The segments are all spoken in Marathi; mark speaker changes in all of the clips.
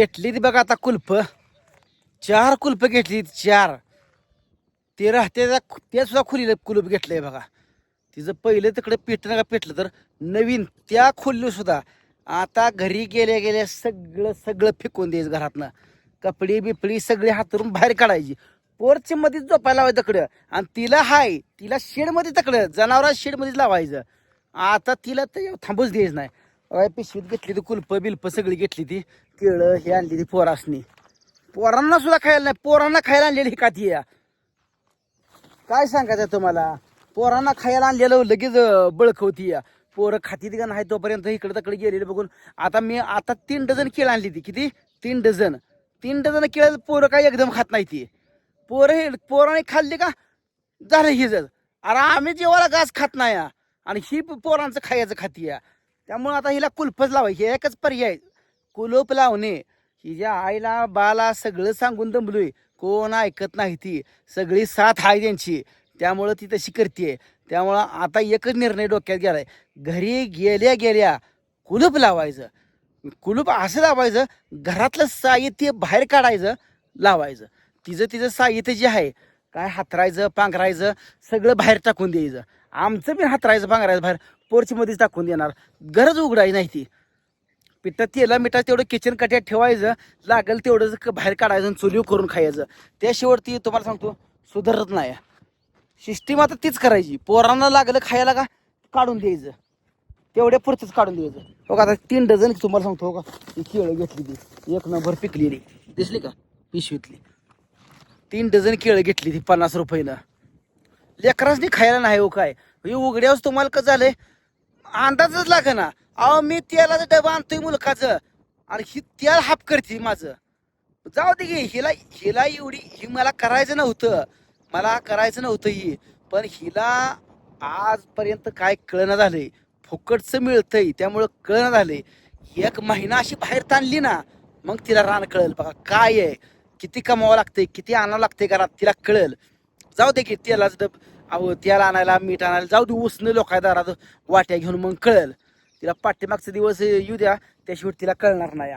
Speaker 1: घेतली ती बघा आता कुल्प चार कुल्प घेतली चार. ते राहते ते सुद्धा खुलीला कुलूप घेतलंय बघा. तिचं पहिलं तिकडे पेटलं का पेटलं तर नवीन त्या खोलीवर सुद्धा आता घरी गेल्या गेल्या सगळं सगळं फेकून द्यायचं घरातनं. कपडी बिपडी सगळी हातरून बाहेर काढायची. पोरची मध्ये झोपायला लावायचं तकडं. आणि तिला हाय तिला शेडमध्ये तकडं जनावरा शेडमध्येच लावायचं. आता तिला तर थांबूच द्यायचं नाही. पिशवीत घेतली ती कुल्प बिल्प सगळी घेतली ती. केळं हे आणली ती पोरासनी. पोरांना सुद्धा खायला नाही पोरांना खायला आणलेली ही काती या काय सांगायचं तुम्हाला? पोरांना खायला आणलेलं लगेच बळखवती या पोरं खातीत का नाही तोपर्यंत इकडे तिकडे गेलेले बघून. आता मी आता तीन डझन केळ आणली ती. किती? तीन डझन. तीन डझन केळ पोरं काय एकदम खात नाही ती. पोरं हे पोराने खाल्ली का? झालं ही जर अरे आम्ही जेवायला गास खात नाही. या. आणि ही पोरांचं खायचं खाती या त्यामुळे आता हिला कुल्फच लावायची. हे एकच पर्याय. कुलूप लावणे. हिच्या आईला बाला सगळं सांगून दमलोय. कोण ऐकत नाही ती. सगळी साथ आहे त्यांची. त्यामुळं ती तशी करते त्यामुळं आता एकच निर्णय डोक्यात गेलाय. घरी गेल्या गेल्या कुलूप लावायचं. कुलूप असं लावायचं घरातलं साहित्य बाहेर काढायचं लावायचं. तिचं तिचं साहित्य जे आहे काय हातरायचं पांघरायचं सगळं बाहेर टाकून द्यायचं. आमचं बी हातरायचं पांघरायचं बाहेर. पोर्चमध्येच टाकून देणार. गरज उघडायची नाही ती. पिठात तेला मिठात तेवढं किचन कट्यात ठेवायचं. लागेल तेवढं बाहेर काढायचं आणि चुलीव करून खायचं. त्याशिवाय ती तुम्हाला सांगतो सुधारत नाही. सिस्टीम आता तीच करायची. पोरांना लागलं खायला का? काढून द्यायचं. तेवढ्या पुरतंच काढून द्यायचं. हो का आता तीन डझन तुम्हाला सांगतो हो का ती केळं घेतली ती. एक नंबर पिकलेली दिसली का? पिशवीतली. तीन डझन केळं घेतली ती पन्नास रुपयेनं लेकरासनी खायला नाही हो काय? हे उघड्यावर तुम्हाला कसं झालंय? अंदाजच लागे ना अहो मी तेलाचा डबा आणतोय मुलकाचं. आणि ही तेल हाप करते माझं. जाऊ दे की हिला हिला एवढी ही मला करायचं नव्हतं. मला करायचं नव्हतं ही. पण हिला आजपर्यंत काय कळणं झालंय. फुकटचं मिळतंय त्यामुळं कळणं झालंय. एक महिना अशी बाहेर ताणली ना मग तिला रान कळेल बघा काय आहे. किती कमावं लागतंय किती आणावं लागतंय घरात तिला कळेल. जाऊ दे की तेलाच डब अहो तेल आणायला मीठ आणायला जाऊ दे उसनं लोकाय दारात वाट्या घेऊन मग कळेल. तिला पाठीमागचा दिवस येऊ द्या त्याशिवाय तिला कळणार नाही.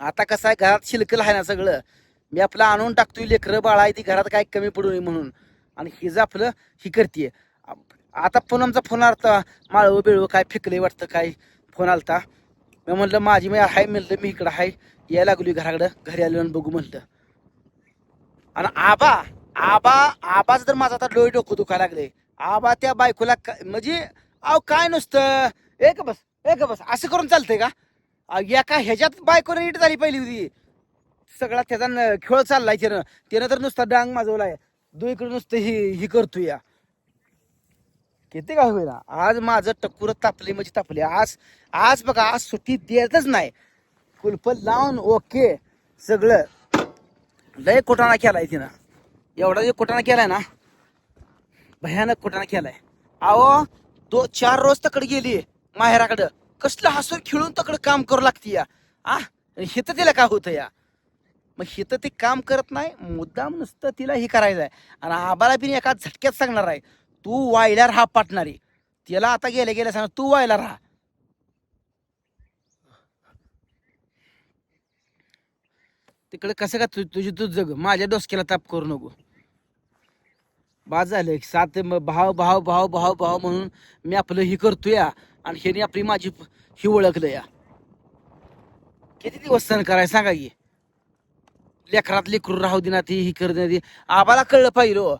Speaker 1: आता कसं आहे घरात शिलकल आहे ना सगळं. मी आपलं आणून टाकतोय लेकरं बाळा आहे ती घरात काय कमी पडू नये म्हणून. आणि हिचं आपलं ही करते आता पूनमचा फोन आलता माळव बिळव काय फेकले वाटतं काय? फोन आलता. मी म्हणलं माझी मी आहे म्हणलं मी इकडं आहे. यायला लागली घराकडं. घरी आलो आणि बघू म्हणलं. आणि आबा आबा आबाच तर माझा आता डोळे डोकं दुखायला लागले आबा त्या बायकोला का- म्हणजे अहो काय नुसतं? एक बस एक बस. असं करून चालतंय का? एका ह्याच्यात बायको नीट झाली पहिली होती. सगळा त्याचा न- खेळ चाललाय त्यानं. तिनं तर नुसता डांग माजवलाय. दुईकडे नुसतं ही ही करतो या. किती काय होईल आज माझं टक्कुर तापले म्हणजे तापले आज आज बघा आज सुट्टी देतच नाही. कुलप लावून ओके. सगळं. लय कोटाणा केलाय तिनं. एवढा जे कोटाणा केलाय ना भयानक कोटाणा केलाय. अहो दो चार रोज तकडे गेली. माहेराकडं. कसलं हसून खिळून तकडं काम करू लागते या. आ? हिथं तिला काय होतं या? मग हिथं ते काम करत नाही मुद्दाम नुसतं तिला हे करायचं आहे. आणि आबाला बी एका झटक्यात सांगणार आहे तू वायला राहा पाटणारी. तिला आता गेल्या गेल्या सांग तू वायला राहा. तिकडे कसं का तु तुझी तू जग. माझ्या डोसक्याला ताप करू नको. बाद झालं सात भाव भाव भाव भाव भाव म्हणून मी आपलं ही करतो या. आणि ह्याने आपली माझी ही ओळखलं या. किती दिवस सण कराय सांगा की? लेकरात लेकरू राहू देना ती ही कर ती. आबाला कळलं पाहिजे हो.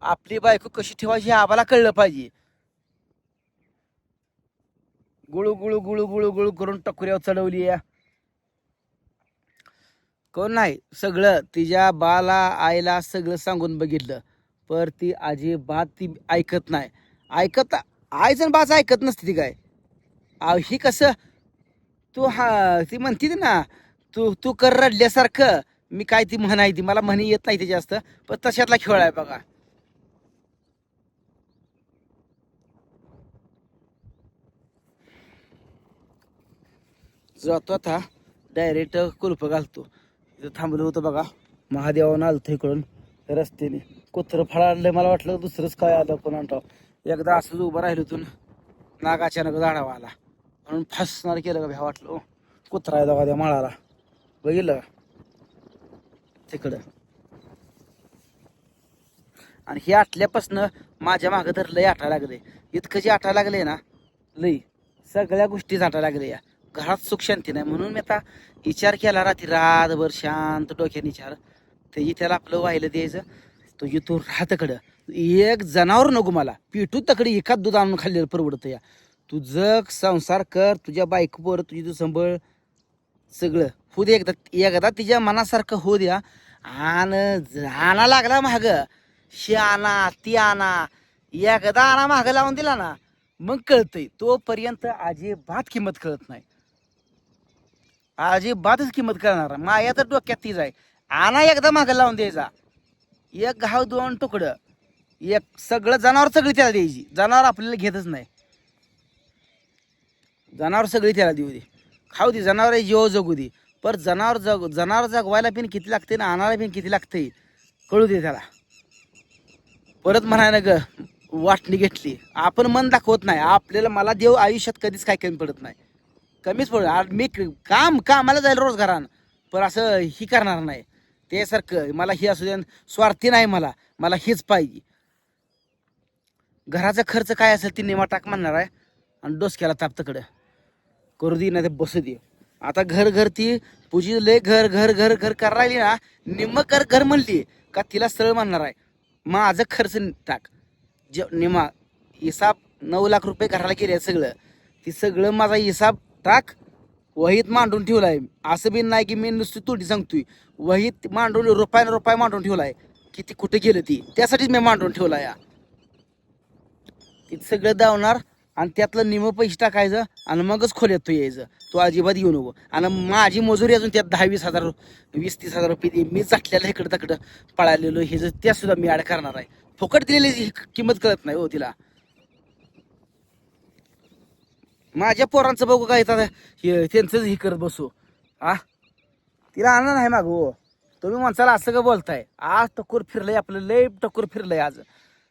Speaker 1: आपली बायको कशी ठेवायची हे आबाला कळलं पाहिजे. गुळू गुळू गुळू गुळू गुळू करून टकुऱ्यावर चढवली या. कोण नाही सगळं तिच्या बाला आईला सगळं सांगून बघितलं. पर ती अजिबात ती ऐकत नाही. ऐकत आईचं बाच ऐकत नसते ती काय. अहो, ही कसं तू हा ती म्हणते ना तू तू कर रडल्यासारखं. मी काय ती म्हणाय ती मला म्हणी येत नाही ते जास्त पण तशातला खेळ आहे बघा. जातो आता डायरेक्ट कुलप घालतो. इथं थांबलो होतं बघा महादेवानं आलतो इकडून रस्त्याने. कुत्रं फळा आणलं मला वाटलं दुसरंच काय आलं पण आणतो एकदा असंच उभं राहिलो तून नाग अचानक झाडावा आला. म्हणून फसणार केलं का भ्या वाटलो कुत्रा आहे दवा त्या माळाला. बघितलं तिकडं. आणि हे आटल्यापासनं माझ्या मागं तर लय आटा लागले. इतकं जे आटायला लागले ना लई. सगळ्या गोष्टीच आटा लागले या. घरात सुख शांती नाही. म्हणून मी आता विचार केला रात्री रातभर शांत डोक्याने विचार. ते त्याला आपलं व्हायला द्यायचं तो तू राहतकडं एक जनावर नको मला. पिठू तकडे एकाच दूध आणून खाल्लेलं परवडतं या. तू जग संसार कर तुझ्या बायकोवर तुझी तू संभळ. सगळं. होऊ दे एकदा एकदा तिच्या मनासारखं होऊ द्या. आणि आणा लागला माग. शी आणा ती आणा. एकदा आणा माग लावून दिला ना मग कळतंय. तोपर्यंत अजिबात किंमत कळत नाही. अजिबातच किंमत करणार माया तर डोक्यात तीच आहे. आणा एकदा माग लावून द्यायचा एक घाव दोन तुकडं. एक सगळं जनावर सगळी त्याला द्यायची. जनावर आपल्याला घेतच नाही. जनावर सगळी त्याला देऊ दे. खाऊ दे जनावर जीव जगू दे. पर जनावर जग जनावर जगवायला पिन किती लागते ना आणायला पिन किती लागते कळू दे त्याला. परत म्हणायला ग वाटणी घेतली. आपण मन दाखवत नाही. आपल्याला मला देव आयुष्यात कधीच काय कमी पडत नाही. कमीच पडत मी काम कामाला जाईल रोज घरान पण असं ही करणार नाही. त्यासारखं मला ही असू दे स्वार्थी नाही मला. मला हेच पाहिजे. घराचा खर्च काय असेल ती नेमा टाक म्हणणार आहे. आणि डोसक्याला ताप तकडं. करू दे नाही ते बसू दे. आता घर घर ती पूजी लय घर घर घर घर कर राहिली ना निम्म कर घर म्हणली का तिला सरळ म्हणणार आहे. माझं खर्च टाक. जे निमा हिसाब नऊ लाख रुपये घराला केले सगळं. ती सगळं माझा हिसाब टाक. वहीत मांडून ठेवलाय. असं बी नाही की मी नुसती तोंडी सांगतोय. वहीत मांडून रुपयानं रुपये मांडून ठेवलाय. किती कुठे गेलं ती? त्यासाठीच मी मांडून ठेवला या तिथं सगळं दावणार आणि त्यातलं निम पैसे टाकायचं आणि मगच खोल्यात तो यायचं. तो अजिबात येऊ नको. आणि माझी मजुरी अजून त्यात दहा वीस हजार वीस तीस हजार रुपये दे. मी चाटलेलं इकडं तिकडं पळालेलो. हे जर त्या सुद्धा मी ॲड करणार आहे. फुकट दिलेली किंमत कळत नाही हो तिला. माझ्या पोरांचं बघू काय हे त्यांचंच हे करत बसू. आ? तिला आणणार आहे माग हो. तुम्ही माणसाला असं का बोलताय? आज टकोर फिरलंय आपलं. लय टकोर फिरलंय आज.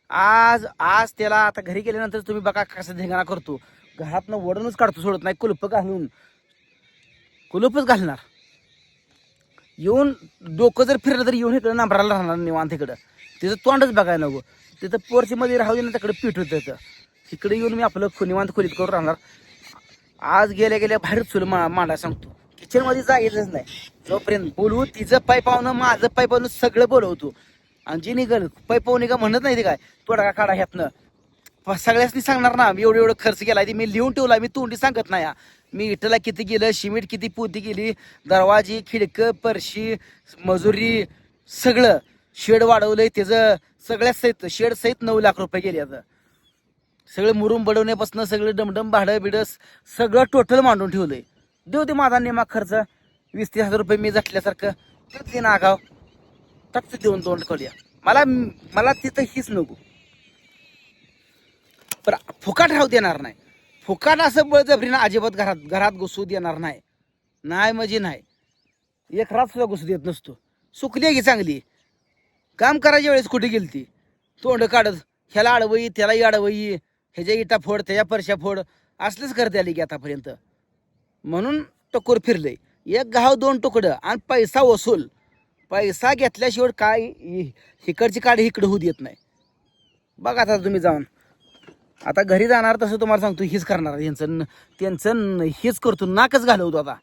Speaker 1: आज आज त्याला आता घरी गेल्यानंतर तुम्ही बघा कसं धिंगाणा करतो. घरातनं वडूनच काढतो सोडत नाही कुलप घालून. कुलूपच घालणार. येऊन डोकं जर फिरलं तर येऊन इकडं नांबराला राहणार निवांत इकडं. तिचं तोंडच बघायला नको. तिथं पोरची मध्ये राहू दे ना तिकडे पीठ होतं त्याचं तिकडे येऊन मी आपलं निवांत खोलीत करून राहणार. आज गेल्या गेल्या बाहेरच चुल मा मांडा सांगतो. किचनमध्ये जायचंच नाही. जोपर्यंत बोलवू तिचं पाय पाहून माझं पाय पाहुणं सगळं बोलवतो. आणि जी निघल पै पाहुणे का म्हणत नाही ते काय? तोडा काढा ह्यातनं. सगळ्यासनी सांगणार ना मी एवढं एवढं खर्च केला ते मी लिहून ठेवला मी तोंडी सांगत नाही मी इटला किती गेलं सिमेंट किती पोती गेली दरवाजी खिडकं परशी मजुरी सगळं. शेड वाढवलंय त्याचं सगळ्या सहित शेड सहित नऊ लाख रुपये गेले आता. सगळं मुरुम बडवण्यापासून सगळं डमडम भाडं बिडं सगळं टोटल मांडून ठेवलंय. देऊ दे माझा नेमा खर्च. वीस तीस हजार रुपये मी झटल्यासारखं देऊ दे नागाव आगाव देऊन तोंड करूया. मला मला तिथं हीच नको. पण फुकाट राहू देणार नाही. फुकाट असं बळजबरीनं अजिबात घरात घरात घुसू देणार नाही. नाही म्हणजे नाही. एक रात सुद्धा घुसू देत नसतो. सुकली आहे की चांगली? काम करायच्या वेळेस कुठे गेली ती तोंड काढत ह्याला अडवई त्यालाही अडवई ह्याच्या इटा फोड त्याच्या परशा फोड असलंच करते आली की आतापर्यंत. म्हणून टकोर फिरले एक घाव दोन तुकडं आणि पैसा वसूल. पैसा घेतल्याशिवाय काय इकडची काडी इकडं होऊ देत नाही. बघा आता तुम्ही जाऊन. आता घरी जाणार तसं तुम्हाला सांगतो हीच करणार. यांचं त्यांचं हेच करतो नाकच घालवतो आता.